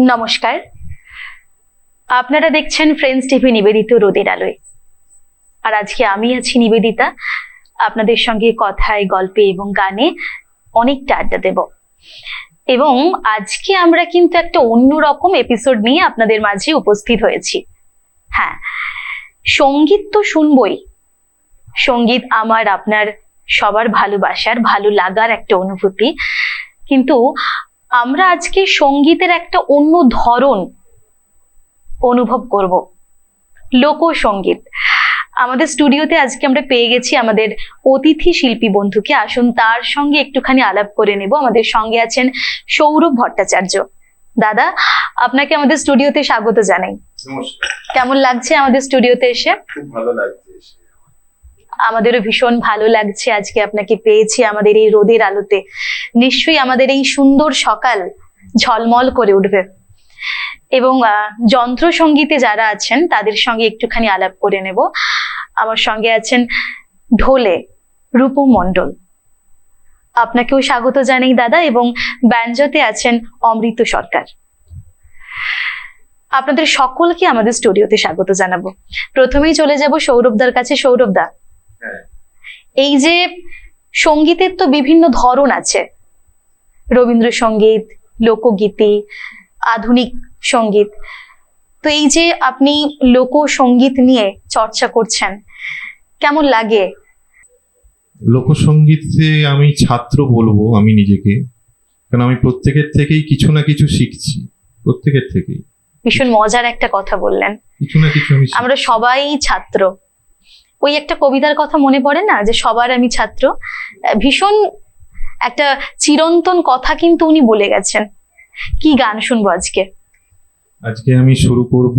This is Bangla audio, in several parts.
নমস্কার। আপনারা দেখছেন ফ্রেন্ডস টিভি নিবেদিত রোদের আলোয়। আর আজকে আমি আছি নিবেদিতা। আপনাদের সঙ্গে কথায়, গল্পে এবং গানে অনেকটা আড্ডা দেব। এবং আজকে আমরা কিন্তু একটা অন্যরকম এপিসোড নিয়ে আপনাদের মাঝে উপস্থিত হয়েছি। হ্যাঁ সংগীত তো শুনবই। সংগীত আমার, আপনার, সবার ভালোবাসার, ভালো লাগার একটা অনুভূতি। কিন্তু আমরা আজকে সঙ্গীতের একটা অন্য ধরন অনুভব করব। লোকসঙ্গীত। আমাদের স্টুডিওতে আজকে আমরা পেয়ে গেছি আমাদের অতিথি শিল্পী বন্ধুকে। আসুন তার সঙ্গে একটুখানি আলাপ করে নেব। আমাদের সঙ্গে আছেন সৌরভ ভট্টাচার্য। দাদা আপনাকে আমাদের স্টুডিওতে স্বাগত জানাই। কেমন লাগছে আমাদের স্টুডিওতে এসে? খুব ভালো লাগছে। এসে। আমাদেরও ভীষণ ভালো লাগছে। আজকে আপনাকে পেয়েছি আমাদের এই রোদের আলোতে। নিশ্চয়ই আমাদের এই সুন্দর সকাল ঝলমল করে উঠবে। এবং আহ, যন্ত্রসঙ্গীতে যারা আছেন তাদের সঙ্গে একটুখানি আলাপ করে নেব। আমার সঙ্গে আছেন ঢোলে রূপু মণ্ডল। আপনাকেও স্বাগত জানাই দাদা এবং ব্যঞ্জতে আছেন অমৃত সরকার। আপনাদের সকলকে আমাদের স্টুডিওতে স্বাগত জানাব। প্রথমেই চলে যাব সৌরভদার কাছে। সৌরভদা এই যে সঙ্গীতের তো বিভিন্ন ধরন আছে। রবীন্দ্রসঙ্গীত লোকগীতি আধুনিক সংগীত। তো এই যে আপনি লোকসঙ্গীত নিয়ে চর্চা করছেন কেমন লাগে? লোকসঙ্গীতে আমি ছাত্র বলব আমি নিজেকে কারণ আমি প্রত্যেকের থেকেই কিছু না কিছু শিখছি প্রত্যেকের থেকেই। ভীষণ মজার একটা কথা বললেন। কিছু না কিছু আমরা সবাই ছাত্র। ওই একটা কবিতার কথা মনে পড়ে না? যে সবার আমি ছাত্র। ভীষণ একটা চিরন্তন কথা কিন্তু উনি বলে গেছেন। কি গান শুনব আজকে? আজকে আমি শুরু করব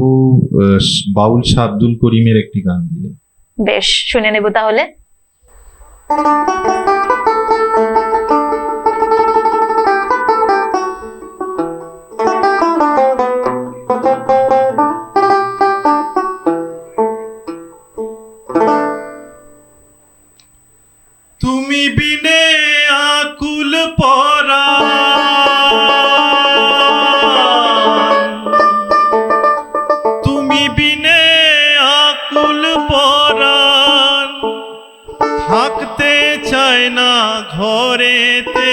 বাউল শাহ আব্দুল করিমের একটি গান দিয়ে। বেশ শুনে নেব তাহলে। বিনে আকুল পরা। তুমি বিনে আকুল পরাণ থাকতে চায় না ঘরেতে,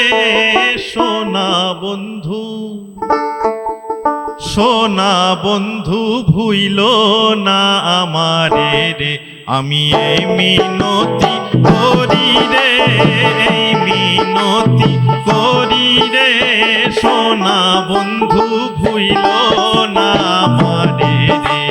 সোনা বন্ধু। সোনা বন্ধু ভুইল না আমারে রে, আমি এই মিনতি করি রে এই মিনতি করি রে সোনা বন্ধু ভুইল না আমারে রে।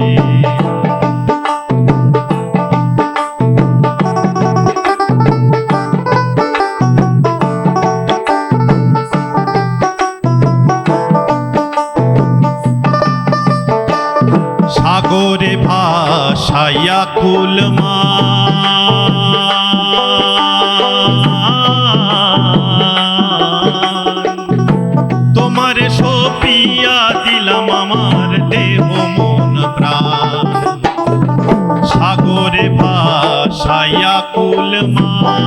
সাগরে ভাসাইয়া কুলমা তোমারে সপিয়া দিলাম আমার দেহ মন প্রাণ। সাগরে ভাসাইয়া কুলমা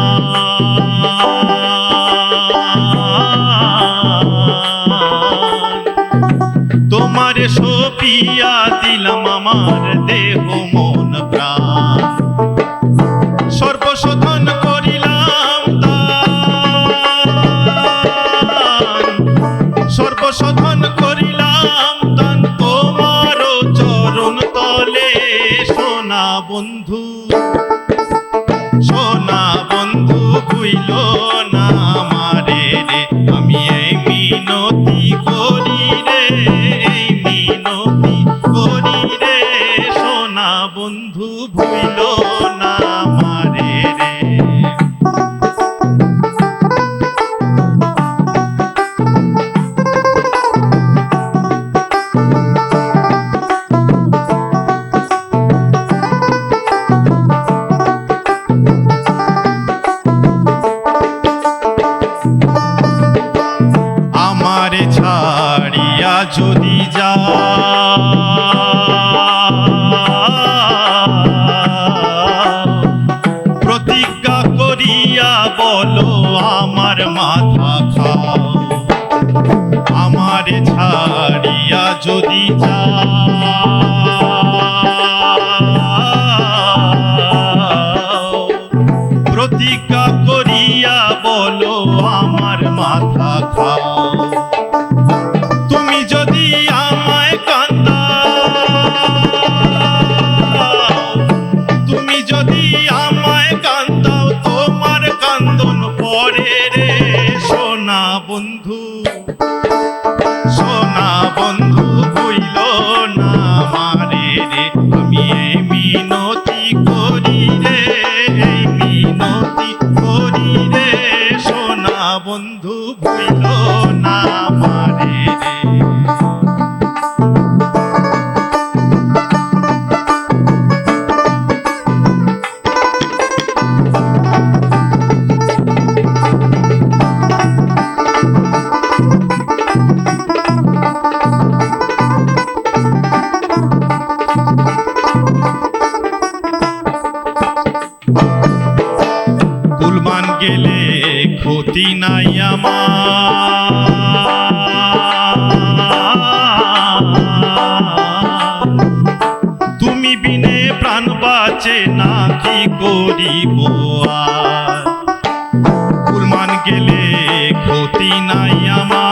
তোমার সপিয়া দিলাম আমার দেহ মন প্রাণ। না আমারে রে আমি এই মিনতি করি রে এই মিনতি করি বন্ধু ভুইল না 我 গেলে ক্ষতি নাই আমার। তুমি বিনে প্রাণ বাঁচে না, কি করিব আর? কুলমান গেলে ক্ষতি নাই আমার।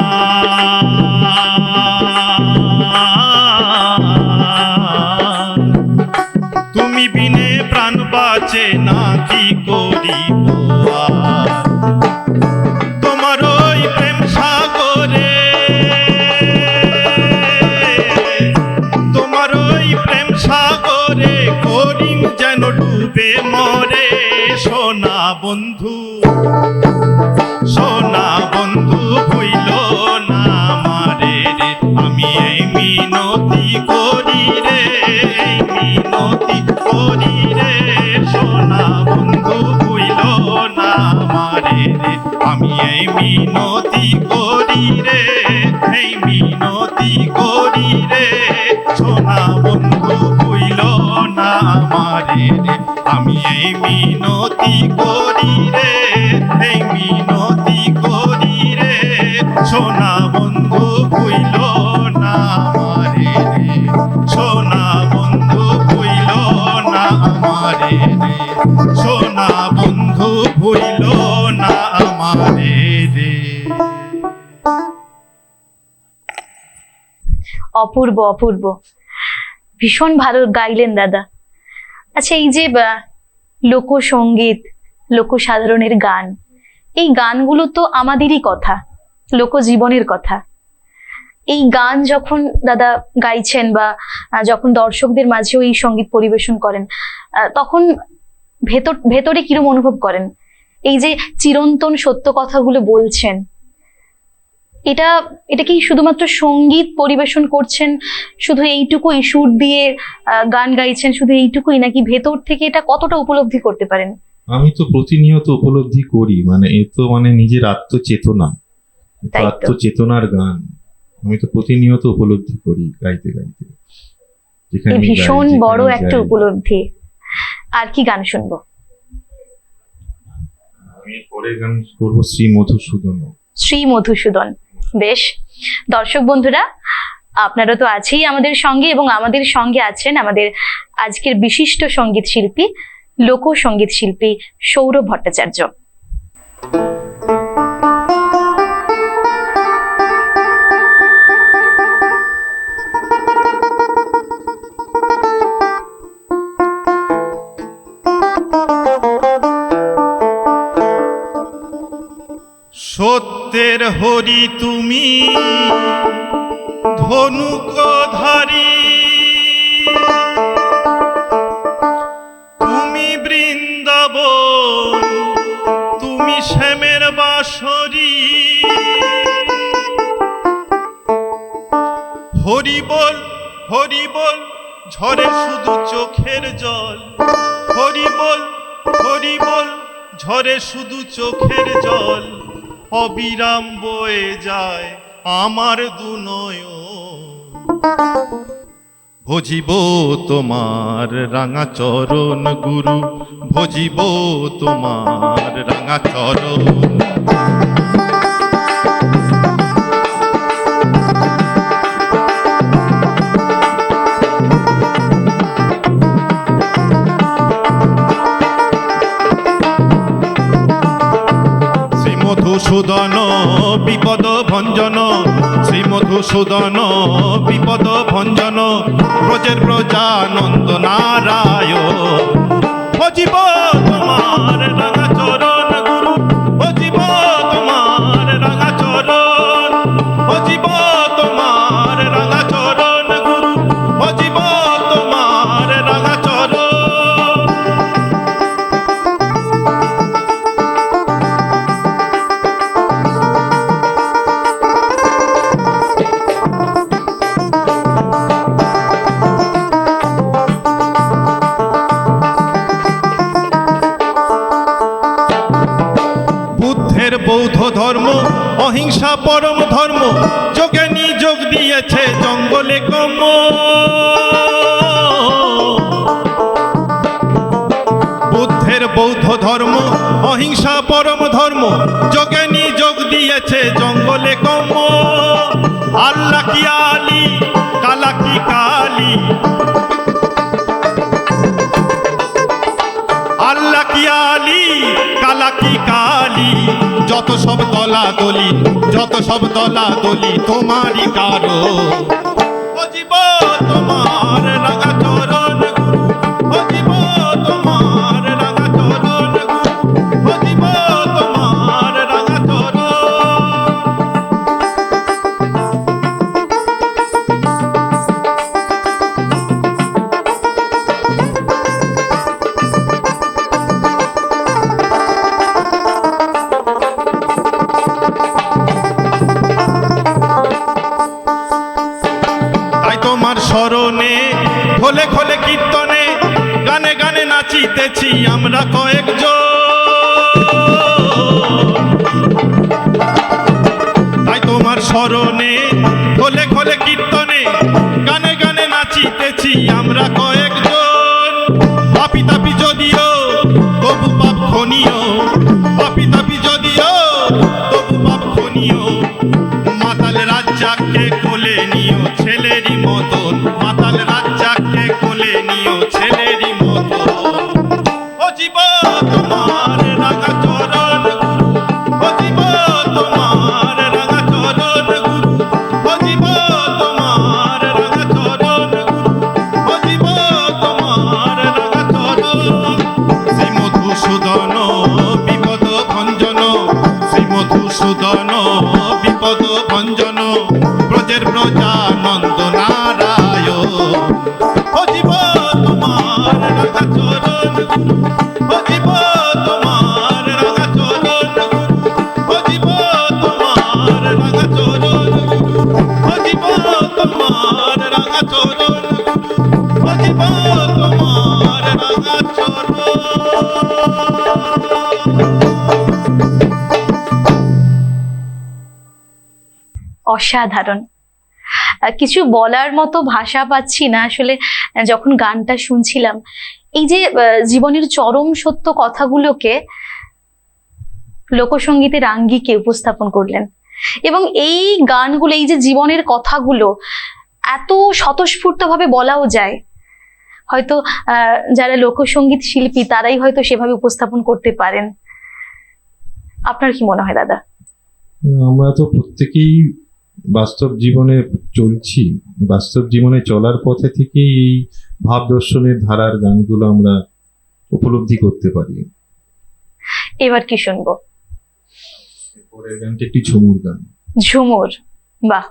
রে আমি এই মিনতি করি রে, এই মিনতি করি রে। সোনা বন্ধু না আমারে রে সোনা বন্ধু না আমারে রে সোনা বন্ধু না আমারে রে অপূর্ব অপূর্ব। ভীষণ ভালো গাইলেন দাদা। আচ্ছা এই যে লোকসঙ্গীত লোকসাধারণের গান, এই গানগুলো তো আমাদেরই কথা, লোকজীবনের কথা। এই গান যখন দাদা গাইছেন বা যখন দর্শকদের মাঝেও এই সংগীত পরিবেশন করেন তখন ভেতর, ভেতরে কিরম অনুভব করেন? এই যে, চিরন্তন সত্য কথাগুলো বলছেন এটা এটা কি শুধুমাত্র সংগীত পরিবেশন করছেন শুধু এইটুকুই সুর দিয়ে গান গাইছেন শুধু এইটুকুই নাকি ভেতর থেকে এটা কতটা উপলব্ধি করতে পারেন? আমি তো প্রতিনিয়ত উপলব্ধি করি মানে এ তো মানে নিজের আত্মচেতনা আত্মচেতনার গান আমি তো প্রতিনিয়ত উপলব্ধি করি গাইতে গাইতে। ভীষণ বড় একটা উপলব্ধি। আর কি গান শুনব? আমি পরে গান করব শ্রী মধুসূদন। শ্রী মধুসূদন। বেশ। দর্শক বন্ধুরা, আপনারা তো আছেই আমাদের সঙ্গে এবং আমাদের সঙ্গে আছেন আমাদের আজকের বিশিষ্ট সংগীত শিল্পী, লোকসঙ্গীত শিল্পী সৌরভ ভট্টাচার্য। সত্যের হরি তুমি, ধনুকধারী। তুমি বৃন্দাবন, তুমি শ্যামের বাসরি হরি বল হরি বল, ঝরে শুধু চোখের জল। হরি বল হরি বল, ঝরে শুধু চোখের জল। অবিরাম বয়ে যায় আমার দুনয় ভজিব তোমার রাঙা চরণ গুরু ভজিব তোমার রাঙা চরণ মধুসূদন বিপদ ভঞ্জন। শ্রী মধুসূদন বিপদ ভঞ্জন। ব্রজের প্রজানন্দ নারায়ণ। ভজিব দলা দলি যত সব দলা দলি তোমারই কারও। স্মরণে খোলে খোলে কীর্তনে, গানে গানে নাচিতেছি আমরা কয়েকজন। পাপি তাপি যদিও, তবু পাপ খনিও পাপি তাপি যদিও, তবু পাপ খনিও মাতাল রাজ্জাককে কোলে নিও অসাধারণ। কিছু বলার মতো ভাষা পাচ্ছি না। আসলে যখন গানটা শুনছিলাম, এই যে জীবনের চরম সত্য কথাগুলোকে লোকসঙ্গীতের আঙ্গিকে উপস্থাপন করলেন এবং এই গানগুলো, এই যে জীবনের কথাগুলো এত স্বতঃস্ফূর্তভাবে বলাও যায়। হয়তো যারা লোকসঙ্গীত শিল্পী, তারাই হয়তো সেভাবে উপস্থাপন করতে পারেন। আপনার কি মনে হয়, দাদা? আমরা তো প্রত্যেকেই বাস্তব জীবনে চলছি বাস্তব জীবনে চলার পথে থেকেই এই ভাব দর্শনের ধারার গানগুলো আমরা উপলব্ধি করতে পারি। এবার কি শুনব? পরের গানটা একটি ঝুমুর গান। ঝুমুর বাহ।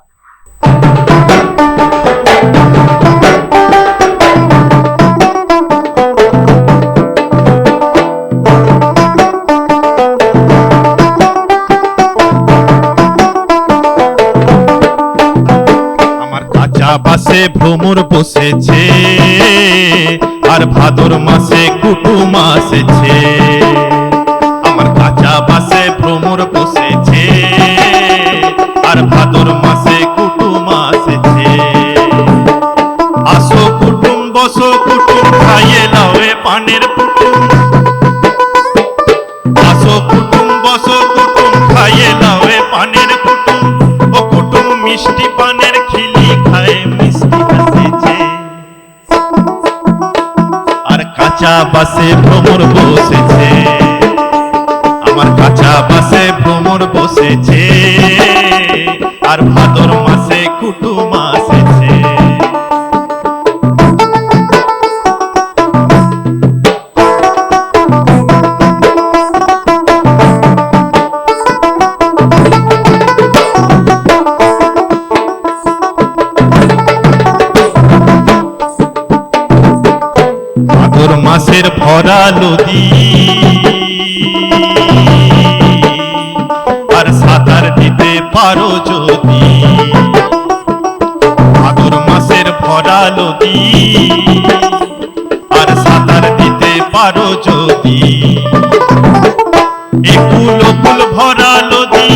বাসে ভ্রমর বসেছে আর ভাদর মাসে কুটুম আসেছে। আমার কাঁচা বাসে ভ্রমর বাসে ভ্রমর বসেছে। আমার কাঁচা বাসে ভ্রমর বসেছে। আর ভাদর মাসে কুটুম নদী। আর সাঁতার দিতে পারো যদি। ভাদর মাসের ভরা নদী। আর সাঁতার দিতে পারো যদি। একুল ভরা নদী।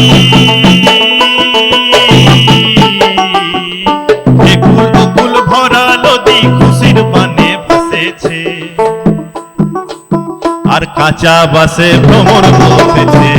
ভরা নদী খুশির মানে ভাসেছে। আর কাঁচা বাসে ভ্রমণ বসেছে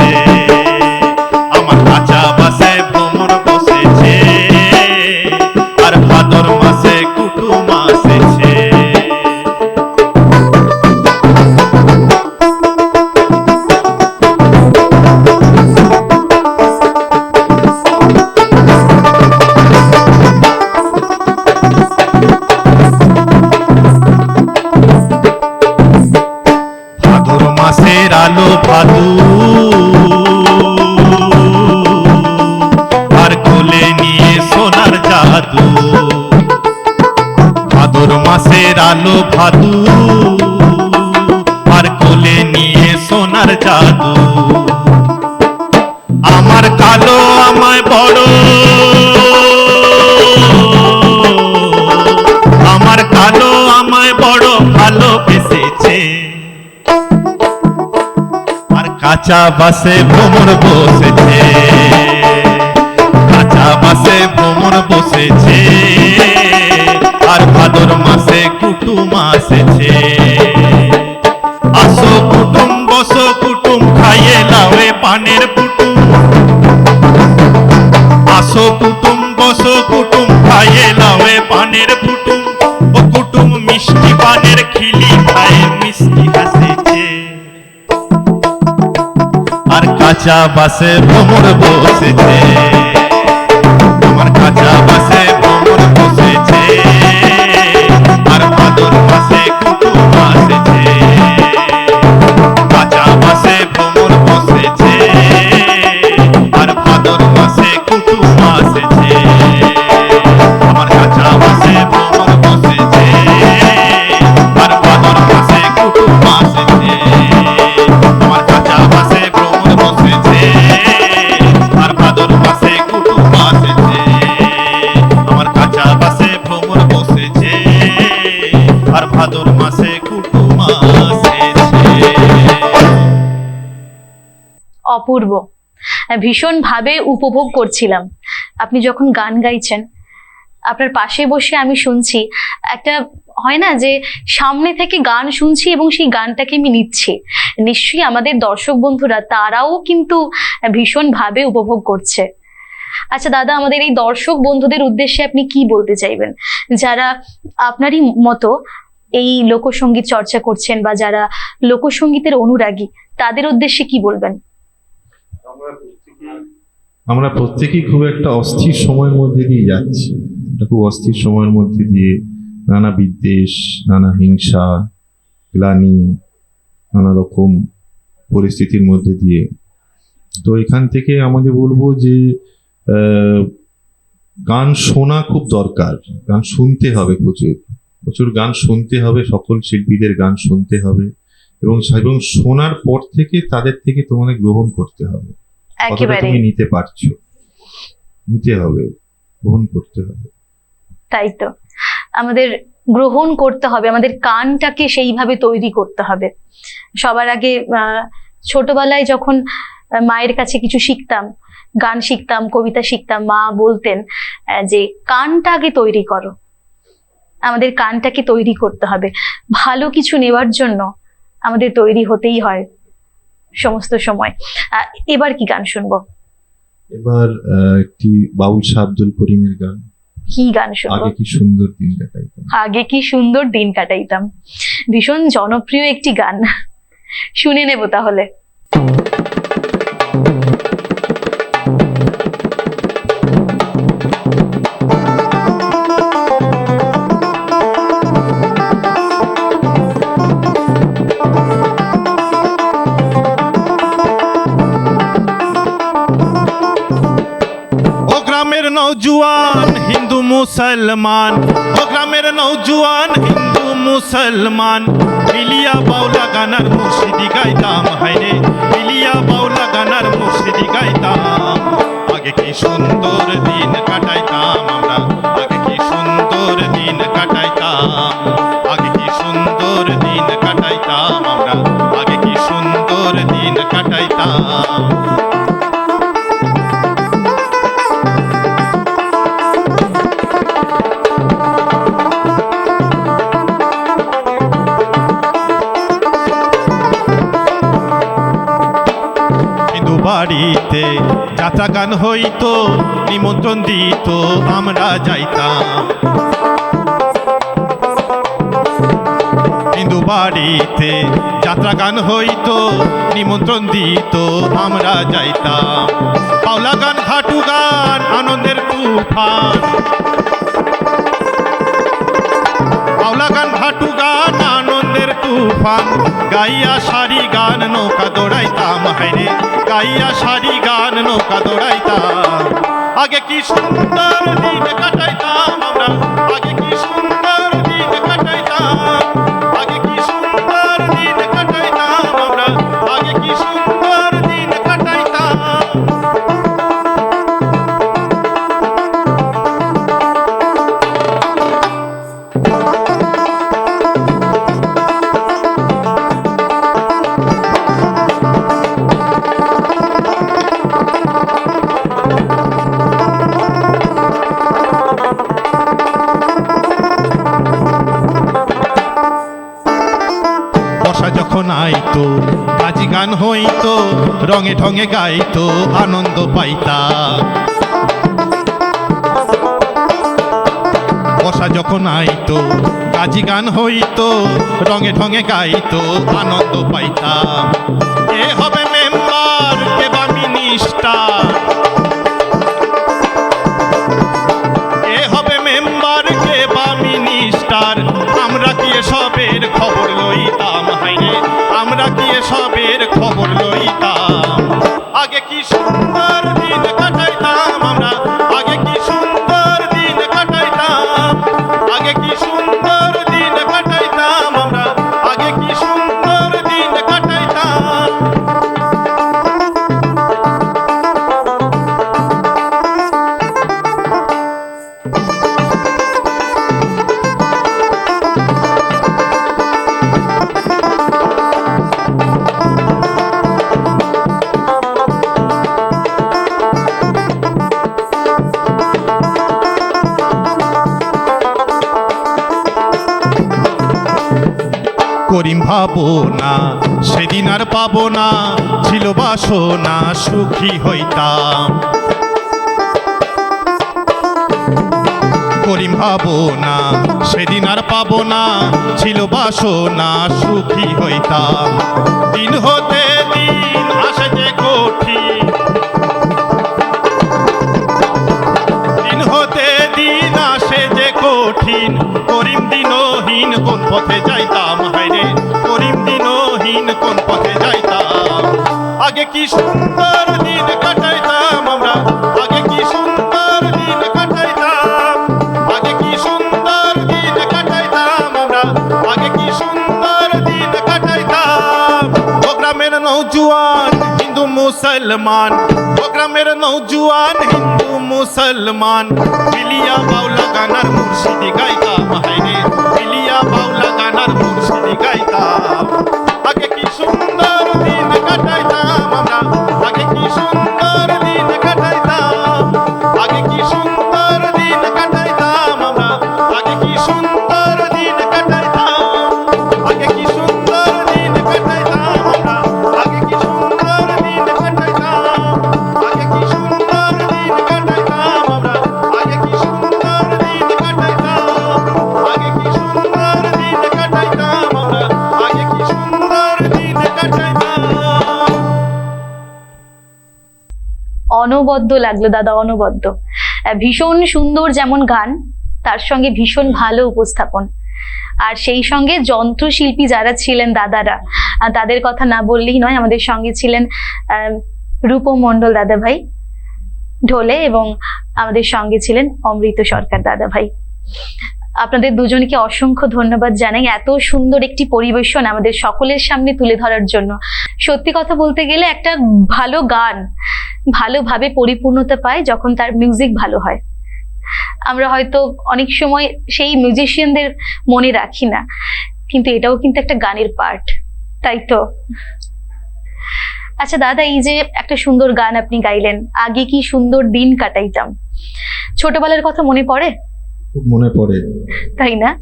কাঁচা বাসে ভ্রমর বসেছে। কাঁচা বাসে ভ্রমর বসেছে। আর ভাদর মাসে কুটুম আসেছে। আসো কুটুম, বসো কুটুম, খাইয়ে লাওয়ে পানের কাঁচা বাসে ভ্রমর বসেছে। অপূর্ব। ভীষণ ভাবে উপভোগ করছিলাম। আপনি যখন গান গাইছেন, আপনার পাশে বসে আমি শুনছি, একটা হয় না যে সামনে থেকে গান শুনছি এবং সেই গানটাকে আমি নিচ্ছি। নিশ্চয়ই আমাদের দর্শক বন্ধুরা, তারাও কিন্তু ভীষণ ভাবে উপভোগ করছে। আচ্ছা দাদা, আমাদের এই দর্শক বন্ধুদের উদ্দেশ্যে আপনি কি বলতে চাইবেন? যারা আপনারই মতো এই লোকসঙ্গীত চর্চা করছেন বা যারা লোকসঙ্গীতের অনুরাগী, তাদের উদ্দেশ্যে কি বলবেন? আমরা প্রত্যেকেই খুব একটা অস্থির সময়ের মধ্যে দিয়ে যাচ্ছি। একটা খুব অস্থির সময়ের মধ্যে দিয়ে নানা বিদ্বেষ নানা হিংসা গ্লানি নানা রকম পরিস্থিতির মধ্যে দিয়ে। তো এখান থেকে আমাদের বলব যে গান শোনা খুব দরকার। গান শুনতে হবে প্রচুর। প্রচুর গান শুনতে হবে সকল শিল্পীদের গান শুনতে হবে। এবং এবং শোনার পর থেকে তাদের থেকে তোমাদের গ্রহণ করতে হবে। কতটা তুমি নিতে পারছ? নিতে হবে গ্রহণ করতে হবে। তাই তো। আমাদের গ্রহণ করতে হবে আমাদের কানটাকে সেইভাবে তৈরি করতে হবে। সবার আগে ছোটবেলায় যখন মায়ের কাছে কিছু শিখতাম গান শিখতাম কবিতা শিখতাম মা বলতেন আহ, যে কানটা আগে তৈরি করো। আমাদের কানটাকে তৈরি করতে হবে। ভালো কিছু নেওয়ার জন্য আমাদের তৈরি হতেই হয় সমস্ত সময়। এবার কি গান শুনব? এবার আহ, একটি বাউল শাহ আব্দুল করিমের গান। কি গান শুনব? আগে কি সুন্দর দিন কাটাইতাম। আগে কি সুন্দর দিন কাটাইতাম। ভীষণ জনপ্রিয় একটি গান। শুনে নেব তাহলে। মুসলমান। ও গ্রামের নৌজুয়ান হিন্দু মুসলমান। মিলিয়া বাউলা গানার মুর্শিদি গাইতাম হাইরে মিলিয়া বাউলা গানার মুর্শিদি গাইতাম। আগে কি সুন্দর দিন কাটাইতাম আমরা। আগে কি সুন্দর দিন কাটাইতাম। আগে কি সুন্দর দিন কাটাইতাম আমরা। আগে কি সুন্দর দিন কাটাইতাম। যাত্রা গান হইতো, নিমন্ত্রণ দিত, আমরা যাইতাম। হিন্দু বাড়িতে যাত্রা গান হইতো, নিমন্ত্রণ দিত, আমরা যাইতাম। পাওলা গান হাটু গান, আনন্দের তুফান। পাওলা গান ভাটু গান, আনন্দের তুফান। গাইয়া সারি গান, নৌকা দৌড়াইতাম হাইরে গাইয়া সারি গান, নৌকা দৌড়াইতাম। আগে কি সুন্দর দিন কাটাইতাম আমরা। রঙে ঢঙে গাইতো, আনন্দ পাইতাম বসা যখন আইতো, কাজী গান হইতো, রঙে ঢঙে গাইতো, আনন্দ পাইতাম। এ হবে করিম ভাবো না, সেদিন আর পাবো না, ছিল বাসনা সুখী হইতাম। করিম ভাবো না, সেদিন আর পাবো না, ছিল বাসনা সুখী হইতাম। দিন হতে দিন আসে যে কঠিন। দিন হতে দিন আসে যে কঠিন। করিম দিনহীন কোন পথে যাইতাম আগে কি সুন্দর দিন কাটাইতাম আমরা? আগে কি সুন্দর দিন কাটাইতাম? আগে কি সুন্দর দিন কাটাইতাম আমরা? আগে কি সুন্দর দিন কাটাইতাম? ও গ্রামের নৌজুয়ান হিন্দু মুসলমান। ও গ্রামের নৌজুয়ান হিন্দু মুসলমান। মিলিয়া বাউলা গানার মুর্শিদি গাইতাম হাইরে মিলিয়া বাউলা গানার মুর্শিদি গাইতাম। অনবদ্য লাগল দাদা অনবদ্য। ভীষণ সুন্দর যেমন গান তার সঙ্গে ভীষণ ভালো উপস্থাপন। আর সেই সঙ্গে যন্ত্রশিল্পী যারা ছিলেন দাদারা তাদের কথা না বললেই নয় আমাদের সঙ্গে ছিলেন আহ, রূপম মণ্ডল দাদা ভাই ঢোলে এবং আমাদের সঙ্গে ছিলেন অমৃত সরকার দাদা ভাই আপনাদের দুজনকে অসংখ্য ধন্যবাদ জানাই। এত সুন্দর একটি পরিবেশন আমাদের সকলের সামনে তুলে ধরার জন্য। সত্যি কথা বলতে গেলে একটা ভালো গান ভালোভাবে পরিপূর্ণতা পায় যখন তার মিউজিক ভালো হয়। আমরা হয়তো অনেক সময় সেই মিউজিশিয়ানদের মনে রাখি না কিন্তু এটাও কিন্তু একটা গানের পার্ট তাই তো? আচ্ছা দাদা এই যে একটা সুন্দর গান আপনি গাইলেন আগে কি সুন্দর দিন কাটাইতাম? ছোটবেলার কথা মনে পড়ে? মনে পড়ে। তাই না?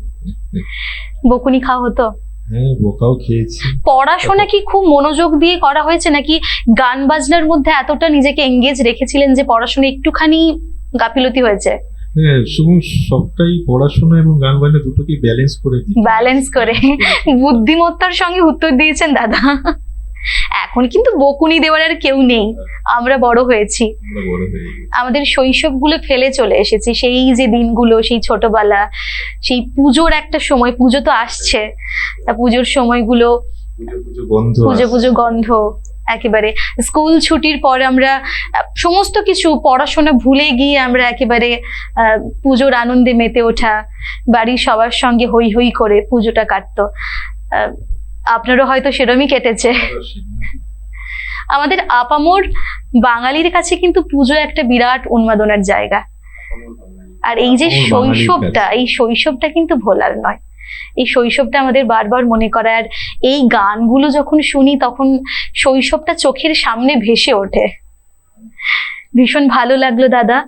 বকুনি খাওয়া হতো? হ্যাঁ বোকাও খেয়েছি। পড়াশোনা কি খুব মনোযোগ দিয়ে করা হয়েছে নাকি গান বাজনার মধ্যে এতটা নিজেকে এঙ্গেজ রেখেছিলেন যে পড়াশোনা একটুখানি গাফিলতি হয়েছে? হ্যাঁ সবটাই পড়াশোনা এবং গান বাজনা দুটোকে ব্যালেন্স করে দিই ব্যালেন্স করে। বুদ্ধিমত্তার সঙ্গে উত্তর দিয়েছেন দাদা। এখন কিন্তু বকুনি দেওয়ার আর কেউ নেই। আমরা বড় হয়েছি। হয়ে আমাদের শৈশবগুলো ফেলে চলে এসেছি। সেই যে দিনগুলো সেই ছোটবেলা সেই পুজোর একটা সময় পুজো তো আসছে। তা পুজোর সময়গুলো পুজো পুজো গন্ধ একেবারে। স্কুল ছুটির পর আমরা সমস্ত কিছু পড়াশোনা ভুলে গিয়ে আমরা একেবারে আহ, পুজোর আনন্দে মেতে ওঠা বাড়ির সবার সঙ্গে হই হই করে পুজোটা কাটতো। আহ, আপনারও হয়তো সেরমই কেটেছে। আমাদের আপামোর বাঙালির কাছে কিন্তু পুজো একটা বিরাট উন্মাদনার জায়গা। আর এই যে শৈশবটা এই শৈশবটা কিন্তু ভোলার নয়। এই শৈশবটা আমাদের বারবার মনে করায় আর এই গানগুলো যখন শুনি তখন শৈশবটা চোখের সামনে ভেসে ওঠে। ভীষণ ভালো লাগল দাদা।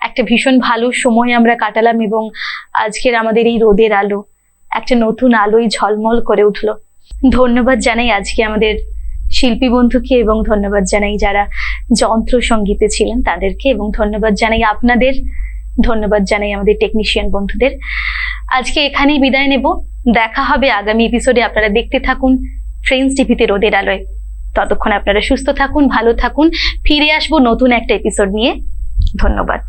একটা ভীষণ ভালো সময় আমরা কাটালাম এবং আজকের আমাদের এই রোদের আলো একটা নতুন আলোয় ঝলমল করে উঠল। ধন্যবাদ জানাই আজকে আমাদের শিল্পী বন্ধুকে এবং ধন্যবাদ জানাই যারা যন্ত্র সঙ্গীতে ছিলেন তাদেরকে এবং ধন্যবাদ জানাই আপনাদের, ধন্যবাদ জানাই আমাদের টেকনিশিয়ান বন্ধুদের। আজকে এখানেই বিদায় নেব। দেখা হবে আগামী এপিসোডে আপনারা দেখতে থাকুন ফ্রেন্ডস টিভিতে রোদের আলোয়। ততক্ষণ আপনারা সুস্থ থাকুন, ভালো থাকুন। ফিরে আসব নতুন একটা এপিসোড নিয়ে। ধন্যবাদ।